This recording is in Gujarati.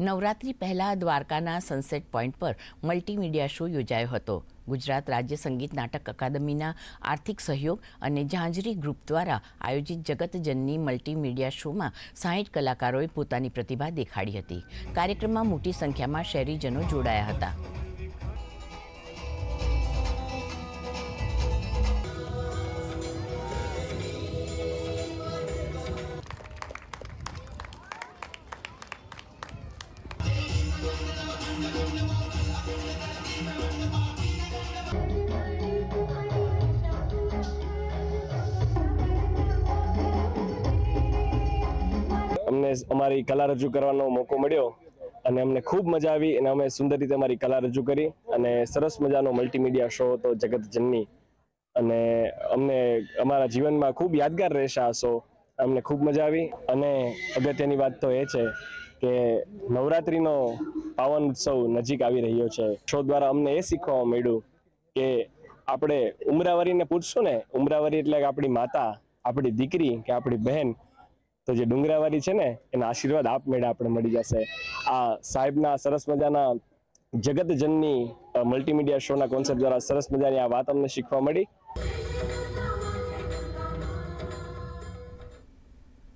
નવરાત્રી પહેલાં દ્વારકાના સનસેટ પોઈન્ટ પર મલ્ટીમીડિયા શો યોજાયો હતો. ગુજરાત રાજ્ય સંગીત નાટક અકાદમીના આર્થિક સહયોગ અને ઝાંઝરી ગ્રુપ દ્વારા આયોજિત જગતજનની મલ્ટીમીડિયા શોમાં સાહીઠ કલાકારોએ પોતાની પ્રતિભા દેખાડી હતી. કાર્યક્રમમાં મોટી સંખ્યામાં શહેરીજનો જોડાયા હતા. અમને અમારી કલા રજૂ કરવાનો મોકો મળ્યો અને અમને ખૂબ મજા આવી અને અમે સુંદર રીતે અમારી કલા રજૂ કરી અને સરસ મજાનો મલ્ટીમીડિયા શો હતો જગત જનની. અને અમને અમારા જીવનમાં ખૂબ યાદગાર રહેશે આ શો અમને ખૂબ મજા આવી અને અગત્યની વાત તો એ છે કે નવરાત્રિનો પાવન ઉત્સવ નજીક આવી રહ્યો છે. શો દ્વારા અમને એ શીખવા મળ્યું કે આપણે ઉમરાવરીને પૂછશું ને, ઉમરાવરી એટલે આપણી માતા, આપણી દીકરી કે આપણી બહેન, તો જે ડુંગરાવારી છે ને, એના આશીર્વાદ આપમેળે આપણે મળી જશે. આ સાહેબના સરસ મજાના જગતજનની મલ્ટીમીડિયા શોના કોન્સેપ્ટ દ્વારા સરસ મજાની આ વાત અમને શીખવા મળી.